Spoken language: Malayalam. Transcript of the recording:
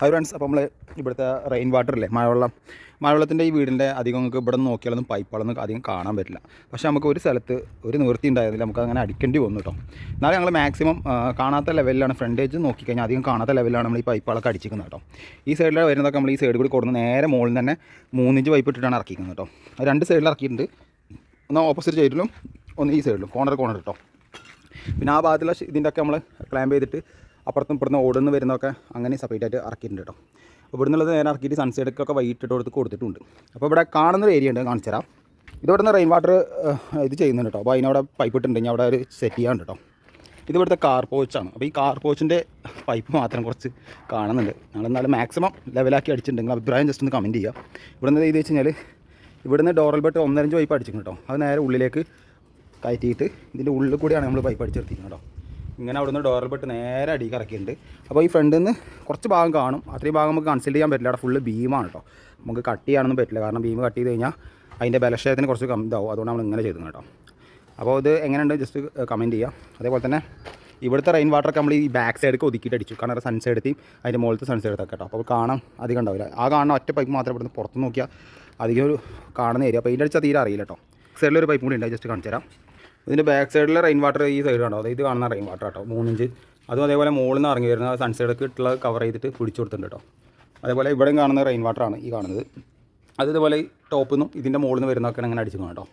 ഹായ് ഫ്രണ്ട്സ് അപ്പോൾ നമ്മൾ ഇവിടുത്തെ റെയിൻ വാട്ടർ അല്ലേ മഴവെള്ളം. മഴവെള്ളത്തിന്റെ ഈ വീടിന്റെ അധികം നമുക്ക് ഇവിടെ നിന്ന് നോക്കിയാലൊന്നും പൈപ്പുകളൊന്നും അധികം കാണാൻ പറ്റില്ല. പക്ഷേ നമുക്ക് ഒരു സ്ഥലത്ത് ഒരു നിവൃത്തി ഉണ്ടായിരുന്നില്ല നമുക്ക് അങ്ങനെ അടിക്കേണ്ടി വന്നു കേട്ടോ. എന്നാലും ഞങ്ങൾ മാക്സിമം കാണാത്ത ലെവലിലാണ് ഫ്രണ്ടേജ് നോക്കിക്കഴിഞ്ഞാൽ അധികം കാണാത്ത ലെവലിലാണ് നമ്മൾ ഈ പൈപ്പുകളൊക്കെ അടിച്ചിരിക്കുന്നത് കേട്ടോ. ഈ സൈഡിൽ വരുന്നതൊക്കെ നമ്മൾ ഈ സൈഡിൽ കൂടി കൊടുന്ന് നേരെ മുകളിൽ തന്നെ മൂന്നിഞ്ച് പൈപ്പ് ഇട്ടിട്ടാണ് ഇറക്കിക്കുന്നത് കേട്ടോ. രണ്ട് സൈഡിൽ ഇറക്കിയിട്ടുണ്ട്. ഒന്ന് ഓപ്പോസിറ്റ് സൈഡിലും ഒന്ന് ഈ സൈഡിലും കോണർ കോണർ കേട്ടോ. പിന്നെ ആ ഭാഗത്തുള്ള ഇതിന്റെയൊക്കെ നമ്മൾ ക്ലാമ്പ് ചെയ്തിട്ട് അപ്പുറത്തും ഇപ്പുറത്തും ഓടുന്ന് വരുന്നതൊക്കെ അങ്ങനെ സെപ്പറേറ്റ് ആയിട്ട് ഇറക്കിയിട്ടുണ്ട് കേട്ടോ. ഇവിടെ നിന്നുള്ളത് നേരെ ഇറക്കിയിട്ട് സൺസൈഡൊക്കെ വൈകിട്ടിട്ട് കൊടുത്ത് കൊടുത്തിട്ടുണ്ട്. അപ്പോൾ ഇവിടെ കാണുന്നൊരു ഏരിയ ഉണ്ട് കാണിച്ചു തരാം. ഇതിവിടെ നിന്ന് റെയിൻ വാട്ടർ ഇത് ചെയ്യുന്നുണ്ട് കേട്ടോ. അപ്പോൾ അതിനവിടെ പൈപ്പ് ഇട്ടിട്ടുണ്ടെങ്കിൽ അവിടെ ഒരു സെറ്റ് ചെയ്യാണ്ട് കേട്ടോ. ഇത് ഇവിടുത്തെ കാർ പോച്ചാണ് അപ്പോൾ ഈ കാർ പോച്ചിന്റെ പൈപ്പ് മാത്രം കുറച്ച് കാണുന്നുണ്ട്. ഞങ്ങൾ എന്നാലും മാക്സിമം ലെവലാക്കി അടിച്ചിട്ടുണ്ടെങ്കിൽ അഭിപ്രായം ജസ്റ്റ് ഒന്ന് കമന്റ് ചെയ്യുക. നിന്ന് ഇത് വെച്ച് കഴിഞ്ഞാൽ ഇവിടുന്ന് ഡോറൽ ബെട്ട് ഒന്നരഞ്ച് പൈപ്പ് അടിച്ചിട്ടുണ്ട് കേട്ടോ. അത് നേരെ ഉള്ളിലേക്ക് കയറ്റിയിട്ട് ഇതിന്റെ ഉള്ളിൽ കൂടിയാണ് നമ്മൾ പൈപ്പ് അടിച്ചെടുത്തിരിക്കുന്നത് കേട്ടോ. ഇങ്ങനെ അവിടുന്ന് ഡോറിൽ പെട്ട് നേരെ അടിയിൽ ഇറക്കിയിട്ടുണ്ട് അപ്പോൾ ഈ ഫ്രണ്ടിൽ നിന്ന് കുറച്ച് ഭാഗം കാണും. അത്രയും ഭാഗം നമുക്ക് കൺസിഡർ ചെയ്യാൻ പറ്റില്ല. അവിടെ ഫുള്ള് ഭീമാണ് കേട്ടോ നമുക്ക് കട്ട് ചെയ്യാനൊന്നും പറ്റില്ല. കാരണം ബീം കട്ട് ചെയ്ത് കഴിഞ്ഞാൽ അതിന്റെ ബലക്ഷയത്തിന് കുറച്ച് കം ഇതാവും. അതുകൊണ്ട് നമ്മൾ ഇങ്ങനെ ചെയ്തു കേട്ടോ അപ്പോൾ ഇത് എങ്ങനെയുണ്ട്? ജസ്റ്റ് കമന്റ് ചെയ്യാം. അതേപോലെ തന്നെ ഇവിടുത്തെ റെയിൻ വാട്ടറൊക്കെ നമ്മൾ ഈ ബാക്ക് സൈഡൊക്കെ ഒതുക്കിയിട്ട് അടിച്ചു. കാരണം സൺ എത്തി അതിന്റെ മുകളിലത്തെ സൺ സൈഡത്തൊക്കെ കേട്ടോ അപ്പോൾ കാണാം അധികം ഉണ്ടാവില്ല. ആ കാണുന്ന ഒറ്റ പൈപ്പ് മാത്രമേ ഇവിടുന്ന് പുറത്ത് നോക്കിയാൽ അധികം ഒരു കാണുന്ന ഏരിയ അപ്പോൾ അതിന്റെ അടിച്ചാൽ തീരെ അറിയില്ല കേട്ടോ സൈഡിലൊരു പൈപ്പ് കൂടി ഉണ്ട്. ജസ്റ്റ് കാണിച്ചു തരാം ഇതിന്റെ ബാക്ക് സൈഡിലെ റെയിൻ വാട്ടർ ഈ സൈഡ് കണ്ടോ? അതായത് ഇത് കാണുന്ന റെയിൻ വാട്ടർ കേട്ടോ മൂന്നിഞ്ച്. അതും അതേപോലെ മുകളിൽ നിന്ന് ഇറങ്ങി വരുന്ന സൺ സൈഡൊക്കെ ഇട്ടുള്ള കവർ ചെയ്തിട്ട് പിടിച്ചു കൊടുത്തിട്ടുണ്ട് കേട്ടോ അതേപോലെ ഇവിടെയും കാണുന്ന റെയിൻ വാട്ടറാണ് ഈ കാണുന്നത്. അതുപോലെ ടോപ്പിൽ നിന്നും ഇതിന്റെ മുകളിൽ നിന്ന് വരുന്നതൊക്കെയാണ് അങ്ങനെ അടിച്ചു കേട്ടോ